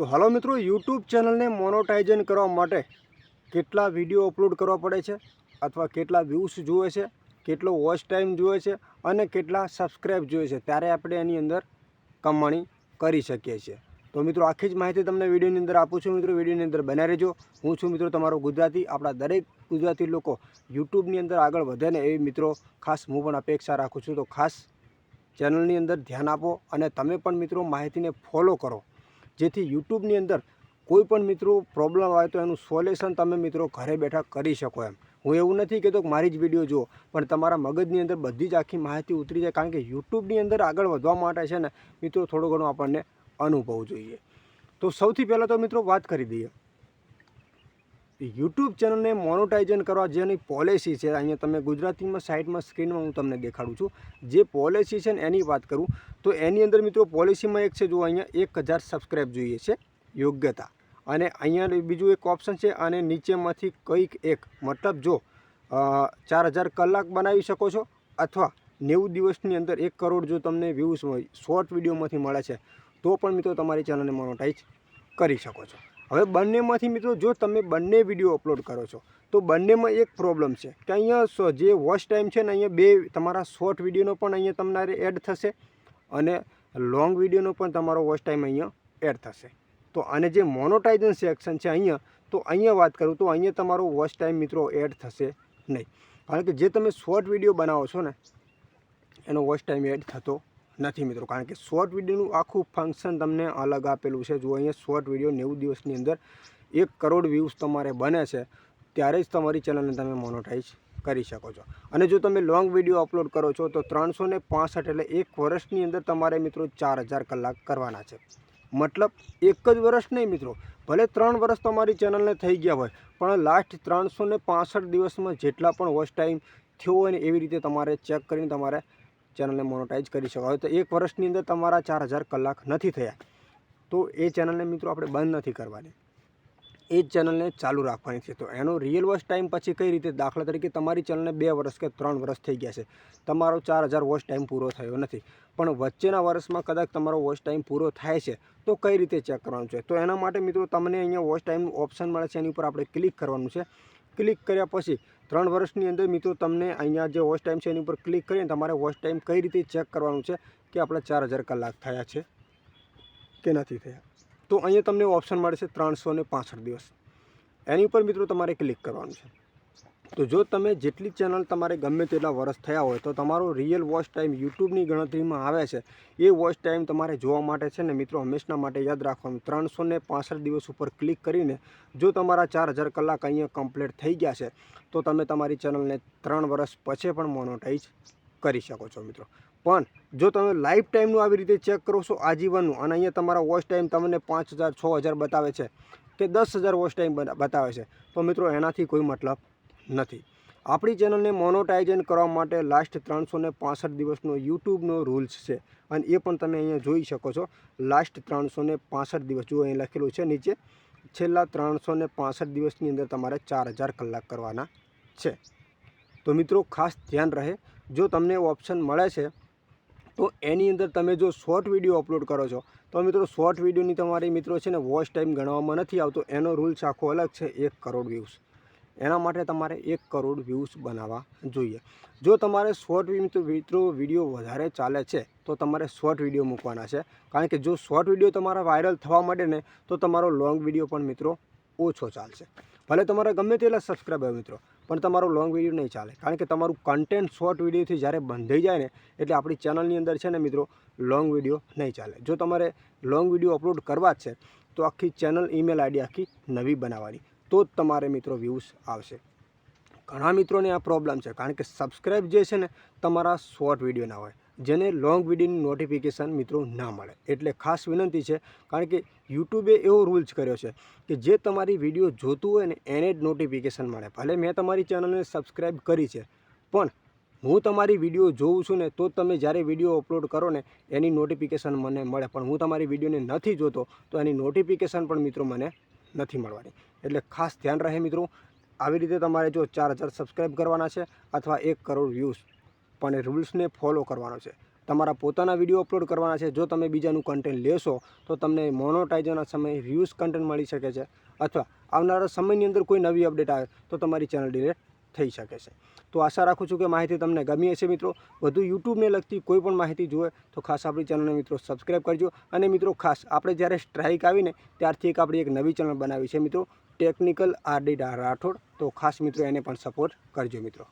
તો હલો મિત્રો યુટ્યુબ ચેનલને મોનોટાઇઝન કરવા માટે કેટલા વીડિયો અપલોડ કરવા પડે છે અથવા કેટલા વ્યૂઝ જુએ છે, કેટલો વોચ ટાઈમ જુએ છે અને કેટલા સબસ્ક્રાઈબ જોઈએ છે, ત્યારે આપણે એની અંદર કમાણી કરી શકીએ છીએ. તો મિત્રો, આખી જ માહિતી તમને વિડીયોની અંદર આપું છું. મિત્રો વિડીયોની અંદર બનાવી રહેજો. હું છું મિત્રો તમારો ગુજરાતી, આપણા દરેક ગુજરાતી લોકો યુટ્યુબની અંદર આગળ વધે ને એવી મિત્રો ખાસ હું પણ અપેક્ષા રાખું છું. તો ખાસ ચેનલની અંદર ધ્યાન આપો અને તમે પણ મિત્રો માહિતીને ફોલો કરો. જેથી યુટ્યુબની અંદર કોઈ પણ મિત્રો પ્રોબ્લેમ આવે તો એનું સોલ્યુશન તમે મિત્રો ઘરે બેઠા કરી શકો એમ. હું એવું નથી કહેતો કે મારી જ વીડિયો જુઓ, પણ તમારા મગજની અંદર બધી જ આખી માહિતી ઉતરી જાય કારણ કે યુટ્યુબની અંદર આગળ વધવા માટે છે ને મિત્રો થોડું ઘણું આપણને અનુભવ જોઈએ. તો સૌથી પહેલાં તો મિત્રો વાત કરી દઈએ. યુટ્યુબ ચેનલને મોનોટાઇઝન કરવા જેની પોલિસી છે, અહીંયા તમે ગુજરાતીમાં સાઇડમાં સ્ક્રીનમાં હું તમને દેખાડું છું. જે પોલિસી છે ને એની વાત કરું, તો એની અંદર મિત્રો પોલિસીમાં એક છે જો અહીંયા એક હજાર સબસ્ક્રાઈબ જોઈએ છે, યોગ્યતા. અને અહીંયા બીજું એક ઓપ્શન છે અને નીચેમાંથી કંઈક એક, મતલબ જો ચાર હજાર કલાક બનાવી શકો છો, અથવા નેવું દિવસની અંદર એક કરોડ જો તમને વ્યૂઝ હોય શોર્ટ વિડીયોમાંથી મળે છે, તો પણ મિત્રો તમારી ચેનલને મોનોટાઈઝ કરી શકો છો. હવે બંનેમાંથી મિત્રો જો તમે બંને વીડિયો અપલોડ કરો છો, તો બંનેમાં એક પ્રોબ્લેમ છે કે અહીંયા જે વોચ ટાઈમ છે ને અહીંયા બે, તમારા શોર્ટ વિડીયોનો પણ અહીંયા તમારે એડ થશે અને લોંગ વિડીયોનો પણ તમારો વોચ ટાઈમ અહીંયા એડ થશે. તો આને જે મોનોટાઇઝન સેક્શન છે અહીંયા, તો અહીંયા વાત કરું તો અહીંયા તમારો વોચ ટાઈમ મિત્રો એડ થશે નહીં. કારણ કે જે તમે શોર્ટ વીડિયો બનાવો છો ને, એનો વોચ ટાઈમ એડ થતો નથી મિત્રો, કારણ કે શોર્ટ વિડીયોનું આખું ફંક્શન તમને અલગ આપેલું છે. જો અહીંયા શોર્ટ વીડિયો નેવું દિવસની અંદર એક કરોડ વ્યૂઝ તમારે બને છે. ત્યારે જ તમારી ચેનલને તમે મોનોટાઈઝ કરી શકો છો. અને જો તમે લોંગ વીડિયો અપલોડ કરો છો, તો ત્રણસો ને એટલે એક વર્ષની અંદર તમારે મિત્રો ચાર હજાર કલાક કરવાના છે. મતલબ એક જ વર્ષ નહીં મિત્રો, ભલે ત્રણ વર્ષ તમારી ચેનલને થઈ ગયા હોય, પણ લાસ્ટ ત્રણસો ને દિવસમાં જેટલા પણ વોચ ટાઈમ થયો હોય ને એવી રીતે તમારે ચેક કરીને તમારે ચેનલને મોનોટાઈઝ કરી શકો. તો એક વર્ષની અંદર તમારા ચાર હજાર કલાક નથી થયા. તો એ ચેનલને મિત્રો આપણે બંધ નથી કરવાની. એ જ ચેનલને ચાલુ રાખવાની છે. તો એનો રિયલ વોચ ટાઈમ પછી કઈ રીતે? દાખલા તરીકે તમારી ચેનલને બે વર્ષ કે ત્રણ વર્ષ થઈ ગયા છે. તમારો ચાર હજાર વોચ ટાઈમ પૂરો થયો નથી. પણ વચ્ચેના વર્ષમાં કદાચ તમારો વોચ ટાઈમ પૂરો થાય છે, તો કઈ રીતે ચેક કરવાનું છે? તો એના માટે મિત્રો તમને અહીંયા વોચ ટાઈમ ઓપ્શન મળે છે. એની ઉપર આપણે ક્લિક કરવાનું છે. ક્લિક કર્યા પછી ત્રણ વર્ષની અંદર મિત્રો તમને અહીંયા જે વોચ ટાઈમ છે એની ઉપર ક્લિક કરીને તમારે વોચ ટાઈમ કઈ રીતે ચેક કરવાનું છે કે આપણે ચાર હજાર કલાક થયા છે કે નથી થયા. તો અહીંયા તમને ઓપ્શન મળે છે ત્રણસો દિવસ. એની ઉપર મિત્રો તમારે ક્લિક કરવાનું છે. તો જો તમે જેટલી ચેનલ તમારે ગમે તેટલા વર્ષ થયા હોય, તો તમારો રિયલ વોચ ટાઈમ યુટ્યુબની ગણતરીમાં આવે છે. એ વોચ ટાઈમ તમારે જોવા માટે છે ને મિત્રો, હંમેશના માટે યાદ રાખવાનું. ત્રણસો ને પાસઠ દિવસ ઉપર ક્લિક કરીને જો તમારા ચાર હજાર કલાક અહીંયા કમ્પ્લીટ થઈ ગયા છે, તો તમે તમારી ચેનલને ત્રણ વર્ષ પછી પણ મોનોટાઈઝ કરી શકો છો મિત્રો. પણ જો તમે લાઈફ ટાઈમનું આવી રીતે ચેક કરો છો, આજીવનનું, અને અહીંયા તમારા વોચ ટાઈમ તમને પાંચ હજાર, છ હજાર બતાવે છે, કે દસ હજાર વોચ ટાઈમ બતા- બતાવે છે, તો મિત્રો એનાથી કોઈ મતલબ નથી. આપણી ચેનલને મોનોટાઇઝન કરવા માટે લાસ્ટ ત્રણસો ને પાસઠ દિવસનો યુટ્યુબનો રૂલ્સ છે અને એ પણ તમે અહીંયા જોઈ શકો છો. લાસ્ટ ત્રણસો ને પાસઠ દિવસ જો અહીં લખેલું છે નીચે. છેલ્લા ત્રણસો ને પાસઠ દિવસની અંદર તમારે ચાર હજાર કલાક કરવાના છે. તો મિત્રો, ખાસ ધ્યાન રહે. જો તમને ઓપ્શન મળે છે, તો એની અંદર તમે જો શોર્ટ વીડિયો અપલોડ કરો છો, તો મિત્રો, શોર્ટ વિડીયોની તમારી મિત્રો છે ને વોચ ટાઈમ ગણવામાં નથી આવતો. એનો રૂલ્સ આખો અલગ છે, એક કરોડ વ્યૂઝ. એના માટે તમારે એક કરોડ વ્યૂઝ બનાવવા જોઈએ. જો તમારે શોર્ટ મિત્રો વીડિયો વધારે ચાલે છે, તો તમારે શોર્ટ વીડિયો મૂકવાના છે. કારણ કે જો શોર્ટ વીડિયો તમારા વાયરલ થવા માટે ને, તો તમારો લોંગ વીડિયો પણ મિત્રો ઓછો ચાલશે. ભલે તમારે ગમે તેટલા સબસ્ક્રાઈબર મિત્રો, પણ તમારો લોંગ વીડિયો નહીં ચાલે. કારણ કે તમારું કન્ટેન્ટ શોર્ટ વિડીયોથી જ્યારે બંધાઈ જાય ને, એટલે આપણી ચેનલની અંદર છે ને મિત્રો લોંગ વીડિયો નહીં ચાલે. જો તમારે લોંગ વીડિયો અપલોડ કરવા જ છે, તો આખી ચેનલ ઈમેલ આઈડી આખી નવી બનાવવાની. તો જ તમારે મિત્રો વ્યૂઝ આવશે. ઘણા મિત્રોને આ પ્રોબ્લેમ છે, કારણ કે સબસ્ક્રાઈબ જે છે ને તમારા શોર્ટ વિડીયોના હોય, જેને લોંગ વિડીયોની નોટિફિકેશન મિત્રો ના મળે. એટલે ખાસ વિનંતી છે, કારણ કે યુટ્યુબે એવો રૂલ્સ કર્યો છે કે જે તમારી વીડિયો જોતું હોય ને એને જ નોટિફિકેશન મળે. ભલે મેં તમારી ચેનલને સબસ્ક્રાઈબ કરી છે, પણ હું તમારી વીડિયો જોઉં છું ને તો તમે જ્યારે વીડિયો અપલોડ કરો ને એની નોટિફિકેશન મને મળે. પણ હું તમારી વિડીયોને નથી જોતો, તો એની નોટિફિકેશન પણ મિત્રો મને નથી મળવાની. એટલે ખાસ ધ્યાન રહે મિત્રો, આવી રીતે તમારે જો ચાર હજાર સબસ્ક્રાઈબ કરવાના છે અથવા એક કરોડ વ્યૂઝ પણ રૂલ્સને ફોલો કરવાનો છે. તમારા પોતાના વીડિયો અપલોડ કરવાના છે, જો તમે બીજાનું કન્ટેન્ટ લેશો, તો તમને મોનોટાઇઝના સમયે વ્યૂઝ કન્ટેન્ટ મળી શકે છે. અથવા આવનારા સમયની અંદર કોઈ નવી અપડેટ આવે, તો તમારી ચેનલ ડિલેટ થઈ શકે છે. તો આશા રાખું છું કે માહિતી તમને ગમી હશે મિત્રો. વધુ યુટ્યુબને લગતી કોઈ પણ માહિતી જોઈએ તો ખાસ આપણી ચેનલને મિત્રો સબસ્ક્રાઈબ કરજો. અને મિત્રો ખાસ આપણે જ્યારે સ્ટ્રાઇક આવીને ત્યારથી એક આપણી એક નવી ચેનલ બનાવી છે મિત્રો, ટેકનિકલ આરડી રાઠોડ. તો ખાસ મિત્રો એને પણ સપોર્ટ કરજો મિત્રો.